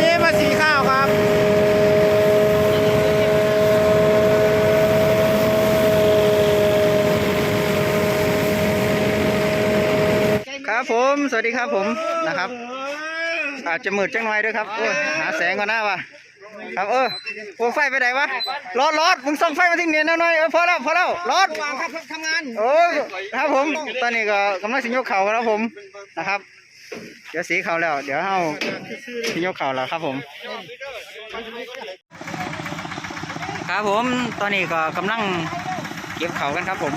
นี้มาสีข้าวครับครับผมสวัสดีครับผมนะครับ อาจจะมืดจังหน่อยด้วยครับโอ้ยหาแสงก่อนหน้าวะครับเออโอ้ไฟไปไหนวะรถรถมึงส่องไฟมาทิ้งเนียนหน่อยเออพอแล้วพอแล้วรถวางครับทำงานโอ้ยครับผมตอนนี้ก็กำลังสิยกเข่าครับผมนะครับ เดี๋ยวสีเขาแล้ว เดี๋ยวเฮาสิยกเข่าแล้วครับผม ครับผมตอนนี้ก็กำลังเก็บเข่ากันครับผม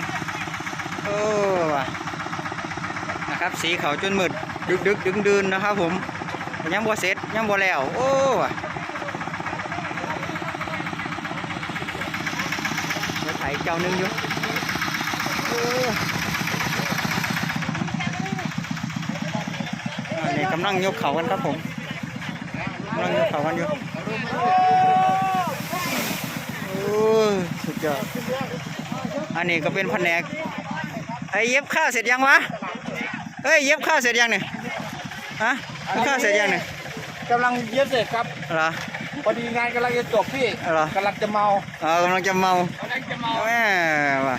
โอ้นะครับสีเข่าจนมืดดึกดึกดึงดืนนะครับผมยังบ่เสร็จยังบ่แล้ว โอ้ว่ะรถไถเจ้าหนึงอยู่โอ้อันนี้ กำลังยกเข่ากันครับผมกำลังยกเข่ากันอยู่โอ้ยสุดยอดอันนี้ก็เป็นแผนกไอ้เย็บข้าวเสร็จยังวะเฮ้ยเย็บข้าวเสร็จยังเนี่ยฮะเย็บข้าวเสร็จยังเนี่ยกำลังเย็บเสร็จครับเหรอพอดีงานกำลังจะจบพี่เหรอกำลังจะเมาเออกำลังจะเมากำลังจะเมาแม่ว่ะ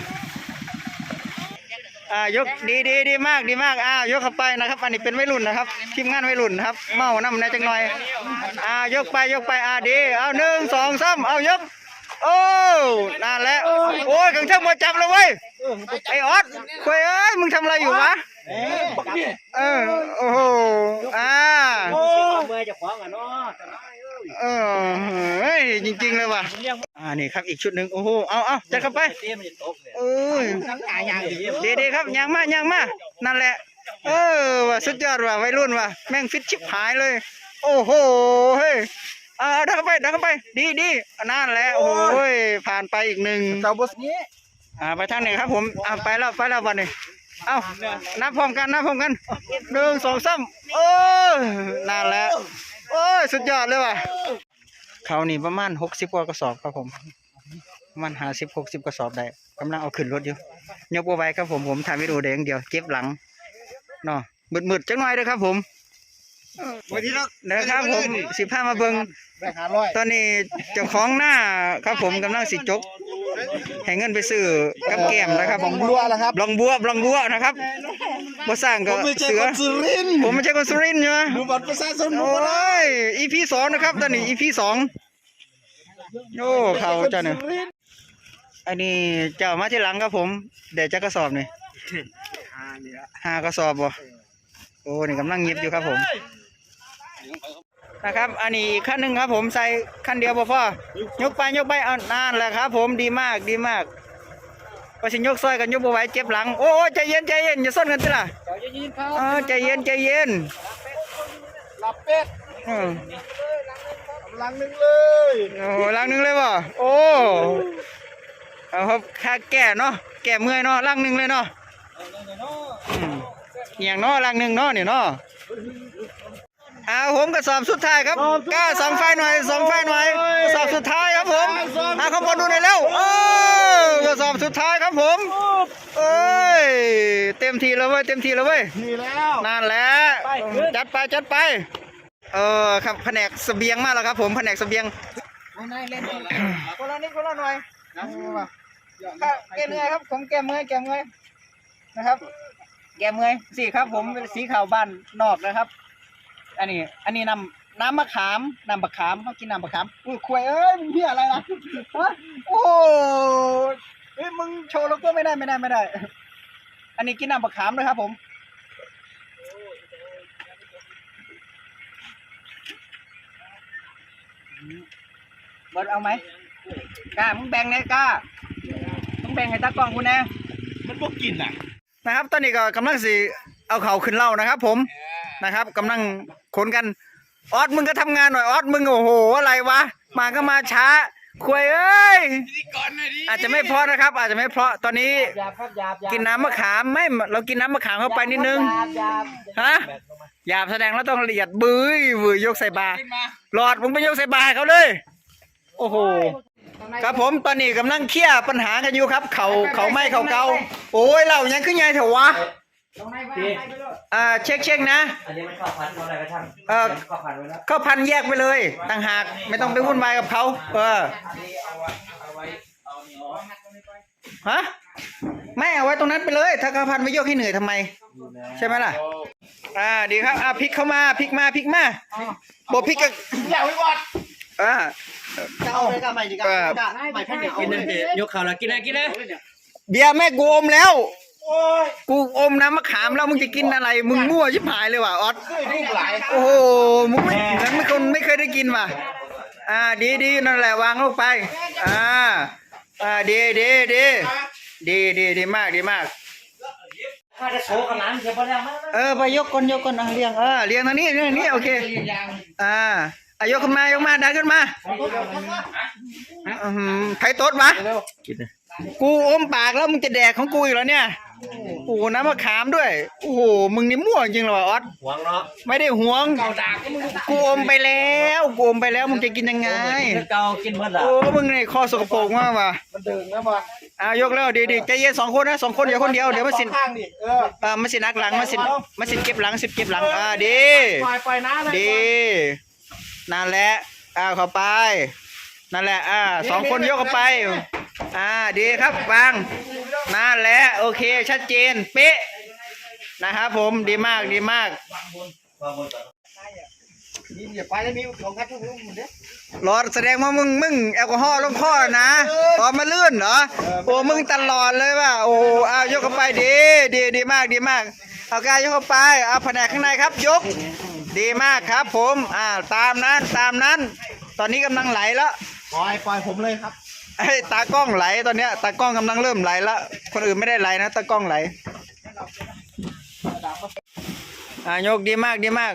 อ่ายกดีดีดีมากดีมากอ่ายกเข้าไปนะครับ อันนี้เป็นวัยรุ่นนะครับทีมงานวัยรุ่นนะครับ เมาน้ำแน่จังหน่อยอ่ายกไปยกไปอ่าดีเอาหนึ่งสองสามเอายกโอ้นั่นแหละโอ้ยกังเชิงมาจับเลยเว้ยไอ้ออสคุยเอ้ยมึงทำอะไรอยู่วะเอ๊ะบักพี่เออโอ้โหอ่าโอ้เมื่อจะขวางอะเนาะ เออเฮ้ยจริงๆเลยว่ะอ่านี่ครับอีกชุดหนึ่งโอ้โหเอาเอาจัดเข้าไปเตี้ยมันจะตกเลยเอ้ยทั้งหลายอย่างดีเดีๆครับยังมายังมานั่นแหละ เออว่ะสุดยอดว่ะวัยรุ่นว่ะแม่งฟิตชิบหายเลย โอ้โหเฮ้ยเอาเอาดันเข้าไปดันเข้าไป ดีดีนั่นแหละโอ้โหยผ่านไปอีกหนึ่งเจ้าบสนี้อ่าไปทางไหนครับผมอ่าไปแล้วไปแล้ววันนี้เอ้านับพร้อมกันนับพร้อมกันหนึ่งสองสามโอ้ยนั่นแหละ โอ้ยสุดยอดเลยว่ะเขานี่ประมาณหกสิบกว่ากระสอบครับผมประมาณห้าสิบหกสิบกระสอบได้กำลังเอาขึ้นรถอยู่ยกบัวไว้ครับผมผมถ่ายวิดีโอเดอย่างเดียวเก็บหลังเนาะมืดๆจังหน่อยเด้อครับผมวันนี้เราเด้อครับผมสิพามาเบิ่งแบกหาร้อยตอนนี้เจ้าของหน้าครับผมกำลังสิจกให้เงินไปซื้อกับแก้มนะครับผมรัวแล้วครับบลองบัวบลองบัวนะครับ บ่สร้างก็เสือรินผมไม่ใช่คนสุรินทร์ใช่ไหมดูบัตรประชาชนโอ้ย EP สองนะครับตอนนี้ EP สองโอ้เขาเจ้าเนี่ยอันนี้เจ้ามาที่หลังครับผมเดี๋ยวจะกระสอบนี่ห้ากระสอบบ่โอ้นี่กำลังเงียบอยู่ครับผมนะครับ อันนี้อีกขั้นหนึ่งครับผมใส่ขั้นเดียวพอพอยกไปยกไปเอานั่นแหละครับ ผมดีมากดีมาก ก็สิยกซอยกันยกบ่ไหวเจ็บหลัง โอ้ยใจเย็นใจเย็นอย่าส้นกันสิล่ะเจ้าจะยินครับเออใจเย็นใจเย็นหลับเป็ดเออกำลังหนึ่งเลยโอ้ลังหนึงเลยบ่โอ้เอาครับค่าแก่เนาะแก่เมื่อยเนาะลังหนึงเลยเนาะอืมอหย่างเนาะลังหนึงเนาะเนี่ยเนาะ เอาผมกระสอบสุดท้ายครับกล้าสองไฟหน่อยสองไฟหน่อยกระสอบสุดท้ายครับผมเอาข้างบนดูหน่อยแล้วโอ้กระสอบสุดท้ายครับผมเอ้ยเต็มทีแล้วเว้ยเต็มทีแล้วเว้ยนี่แล้วนั่นแหละจัดไปจัดไปเออครับแผนกเสบียงมาแล้วครับ ผมแผนกเสบียงนายเล่นคนละนิดคนละหน่อยนะแกเมื่อยครับผมแกเมื่อยแกเมื่อยนะครับ แกเมื่อยสีครับผมเป็นสีขาวบ้านนอกนะครับ อันนี้ อันนี้น้ำน้ำมะขามน้ำมะขามเขากินน้ำมะขามอุ้ยควยเอ้ยมึงเพี้ยอะไรล่ะฮะโอ้ยเฮ้ยมึงโชว์โลโก้ไม่ได้ไม่ได้ไม่ได้ อันนี้กินน้ำมะขามนะครับ ผมเบิร์ดเอาไหมกล้ามึงแบ่งไงกล้ามึงแบ่งให้ตากล้องกูแน่มันพวกกินอะนะครับ ตอนนี้ก็กำลังสิเอาเขาขึ้นเล่านะครับ ผม นะครับกำลังขนกันออดมึงก็ทำงานหน่อยออดมึงโอ้โห อะไรวะมาก็มาช้าควยเอ้ยก่อนหน่อยดิอาจจะไม่เพราะนะครับ อาจจะไม่เพราะตอนนี้หยาบครับหยาบหยาบกินน้ำมะขามไม่เรากินน้ำมะขามเข้าไปนิดนึงหยาบหยาบฮะหยาบแสดงแล้วต้องละเอียดบื้ยบื้ยยกใส่บาขึ้นมาหลอดมึงไปยกใส่บาให้เขาเลย โอ้โหครับผมตอนนี้กำลังเคลียร์ปัญหากันอยู่ครับ เขาเขาไม่เขาเกาโอ้ยเรายังขึ้นไงเถอะวะ อ่าเช็คเช็คนะ อันนี้มันข้าวพันธุ์อะไรก็ช่างเอ่อข้าวพันธุ์ไว้แล้วเข้าพันแยกไปเลย ต่างหากไม่ต้องไปวุ่นวายกับเขาเออฮะไม่เอาไว้ตรงนั้นไปเลย ถ้าเข้าพันไปโยกให้เหนื่อยทำไมใช่ไหมล่ะ อ่า ดีครับ อ่าพลิกเข้ามาพลิกมาพลิกมาบอกพลิกกับอย่าไว้บอดอ่า จะเอาไปกับใหม่ดีกันเออ ใหม่แค่เดียวกินนั่นเดี๋ยวยกข้าวแล้วกินนะกินนะเบียร์แม่กูอมแล้ว กูอมน้ำมะขามแล้วมึงจะกินอะไร มึงมั่วชิบหายเลยว่ะออสลูกหลายโอ้โหมึงไม่งั้นไม่คนไม่เคยได้กินว่ะ อ่า ดีดีนั่นแหละวางลงไป อ่า อ่าดีดีดีดีดีดีมากดีมากข้าจะโชว์กับร้านเดี๋ยวพอแล้วมาเออไปยกคนยกคนอะเรียงเออเรียงทางนี้เรียงทางนี้โอเคอ่าอะยกขึ้นมายกมาดันขึ้นมาอือหือไผ่ตดวะกินนะกูอมปากแล้วมึงจะแดกของกูอีกแล้วเนี่ย โอ้โหน้ำมะขามด้วย โอ้โห มึงนี่มั่วจริงเหรอวะออสหวงเนาะไม่ได้หวงกูอมไปแล้วกูอมไปแล้วมึงจะกินยังไงกินเก่ากินเมื่อไหร่โอ้มึงนี่คอสกปรกมากว่ะมันเดินนะบอลอ่ายกแล้วดีดีใจเย็นสองคนนะสองคนอย่าคนเดียวเดี๋ยวมันสินข้างดิเอออ่ามันสินักหลังมันสินมันสินเก็บหลังสินเก็บหลังอ่าดีปล่อยปล่อยน้าเลยดีนั่นแหละอ่าเข้าไป นั่นแหละอ่าสองคนยกเข้าไป อ่าดีครับวางนั่นแหละโอเคชัดเจนเป๊ะนะครับผมดีมากดีมากนี่อย่าไปแล้วมีขอดทุกคนเด้รอแสดงว่ามึงมึงแอลกอฮอล์ลงคอนะตอนมาลื่นเหรอโอ้มึงตลอดเลยว่ะโอ้เอายกเข้าไปดีดีดีมากดีมาก เอากายยกเข้าไปเอาแผนกข้างในครับยก ดีมากครับ ผมอ่าตามนั้นตามนั้น ตอนนี้กำลังไหลแล้วปล่อยปล่อยผมเลยครับ ไอ้ตากล้องไหลตอนเนี้ยตากล้องกำลังเริ่มไหลแล้วคนอื่นไม่ได้ไหลนะตากล้องไหลอ่ายกดีมากดีมาก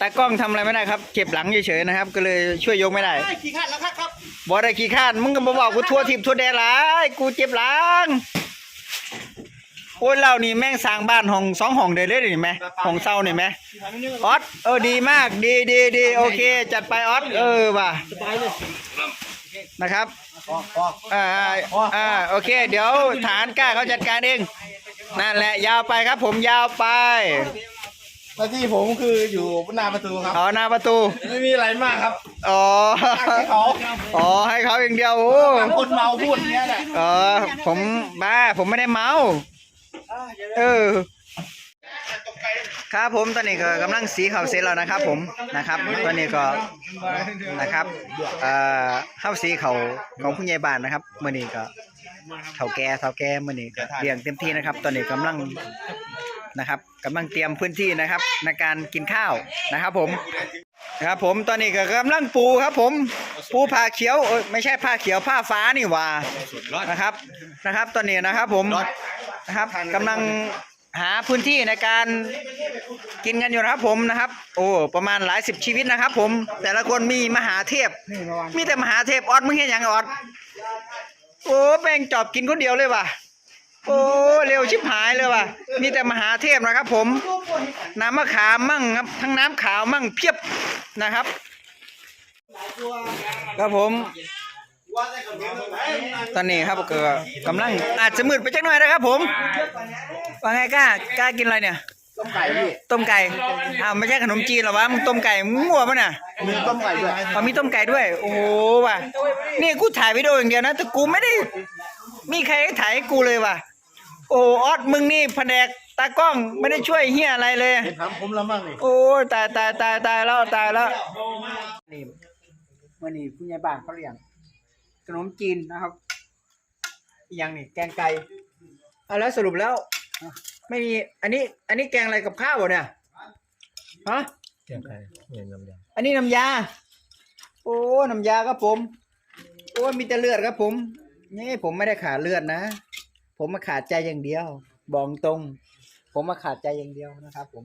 ตากล้องทำอะไรไม่ได้ครับ เก็บหลังเฉยๆนะครับ ก็เลยช่วยยกไม่ได้ขี่ขัดแล้วครับครับบอได้ขี้ข้านมึงก็มาบอกกูทั่วทิพย์ทั่วแดนหลายกูเจ็บหลัง โอ้ยเรานี่แม่งสร้างบ้านห้องสองห้องเดเลยนี่ไหมห้องเศร้านี่ไหมออสเออดีมากดีดีดีโอเค จัดไปออสเออว่ะนะครับพอพออ่าอ่าโอเค เดี๋ยวฐานกล้าเขาจัดการเองนั่นแหละยาวไปครับ ผมยาวไปหน้าที่ผมคืออยู่หน้าประตูครับเอาหน้าประตู ไม่มีอะไรมากครับอ๋อให้เขาอ๋อให้เขาอย่างเดียวโอ้บางคนเมาพูดอย่างเงี้ยแหละเออผมบ้าผมไม่ได้เมา เออครับผมตอนนี้ก็กำลังสีเขาวเสร็จแล้วนะครับ ผมนะครับตอนนี้ก็นะครับเอ่อข้าวสีเขาของผู้ใหญ่บ้านนะครับเมื่อนี้ก็เฒ่าแก่เฒ่าแก่เมื่อนี้ก็เลี้ยงเต็มที่นะครับ ตอนนี้กำลังนะครับกำลังเตรียมพื้นที่นะครับ ในการกินข้าวนะครับ ผมครับผมตอนนี้ก็กำลังปูครับ ผมปูผ้าเขียวไม่ใช่ผ้าเขียวผ้าฟ้านี่หว่านะครับนะครับ ตอนนี้นะครับ ผม นะครับกำลังหาพื้นที่ในการกินกันอยู่นะครับผมนะครับ โอ้ประมาณหลายสิบชีวิตนะครับ ผม แต่ละคนมีมหาเทพ มีแต่มหาเทพออดมึงเห็นยังออดโอ้แม่งจอบกินคนเดียวเลยว่ะโอ้เร็วชิบหายเลยว่ะมีแต่มหาเทพนะครับ ผมน้ำมะขามมั่งครับ ทั้งน้ำขาวมั่งเพียบนะครับครับผม ตอนนี้ครับก็กำลังอาจจะมืดไปจักหน่อยนะครับผมว่าไงกล้ากล้ากินอะไรเนี่ย ต้มไก่พี่ต้มไก่อ้าวไม่ใช่ขนมจีนเหรอวะมึงต้มไก่มึงมั่วปะเนี่ยมีต้มไก่ด้วยเขามีต้มไก่ด้วย โอ้โหว่ะนี่กูถ่ายวิดีโออย่างเดียวนะแต่กูไม่ได้ มีใครให้ถ่ายให้กูเลยว่ะ โอ้ออดมึงนี่แผนกตากล้องไม่ได้ช่วยเฮียอะไรเลยเห็นถามผมแล้วมั่งนี่โอ้ยตายตายตายตายแล้วตายแล้วนี่มื่อนี้ผู้ใหญ่บ้านเขาเลี้ยง ขนมจีนนะครับอีกอย่างนี่แกงไก่อะแล้วสรุปแล้ว ไม่มีอันนี้ อันนี้แกงอะไรกับข้าววะเนี่ยฮะเกี่ยวกับเงินน้ำยาอันนี้น้ำยา โอ้น้ำยาครับผม โอ้มีแต่เลือดครับผมนี่ผมไม่ได้ขาดเลือดนะ ผมมาขาดใจอย่างเดียวบอกตรง ผมมาขาดใจอย่างเดียวนะครับ ผม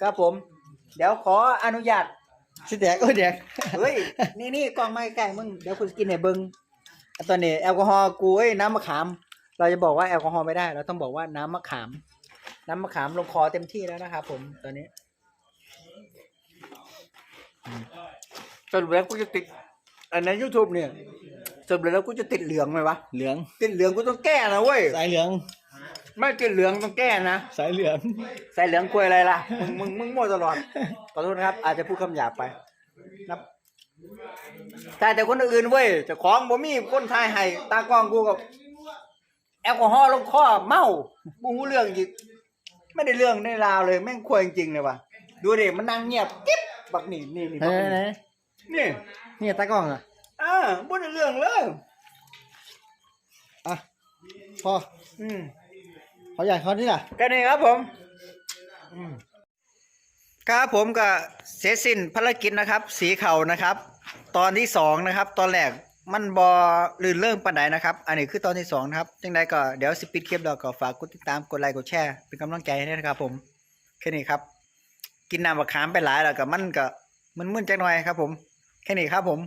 ครับผม เดี๋ยวขออนุญาต สิแดกโอ้ยแดกเฮ้ยนี่นี่กล้องมาใกล้ๆมึงเดี๋ยวคุณกินให้เบิ้งอะตอนนี้แอลกอฮอล์กูเอ้ยน้ำมะขาม เราจะบอกว่าแอลกอฮอล์ไม่ได้ เราต้องบอกว่าน้ำมะขาม น้ำมะขามลงคอเต็มที่แล้วนะครับผมตอนนี้สรุปแล้วกูจะติด อันในยูทูบเนี่ยสรุปแล้วกูจะติดเหลืองไหมวะเหลืองติดเหลืองกูต้องแก้นะเว้ยสายเหลือง ไม่กินเหลืองต้องแก้นะ สายเหลือง ใส่เหลืองกล้วยอะไรล่ะ มึงมึงมึงมั่วตลอด ขอโทษนะครับ อาจจะพูดคำหยาบไปนะแต่แต่คนอื่นเว้ยเจะของบ่มีคนทายให้ตากล้องกูกับแอลกอฮอล์ลงคอเมาบูรู้เรื่องจริงไม่ได้เรื่องได้ราวเลยแม่งควรจริงๆเลยว่ะดูดิมันนั่งเงียบกิ๊บบักนี่นี่นี่ไหนบักไหนนี่นี่นี่ตากล้องอะ อ่าบ่ได้เรื่องเลยอะพอ อืม เขาใหญ่เขานี่ล่ะแค่นี้ครับผมครับผมก็เสร็จสิ้นภารกิจนะครับ สีเขานะครับ ตอนที่สองนะครับ ตอนแรกมันบอลื่นเรื่องปันไดนะครับ อันนี้คือตอนที่สองนะครับจังใดก็เดี๋ยวสปิดคลิปแล้วก็ฝากกดติดตามกดไลค์กดแชร์เป็นกำลังใจให้ด้วยนะครับ ผมแค่นี้ครับ กินน้ำมะขามไปหลายแล้วก็มันก็มึนๆจักหน่อยครับ ผมแค่นี้ครับผม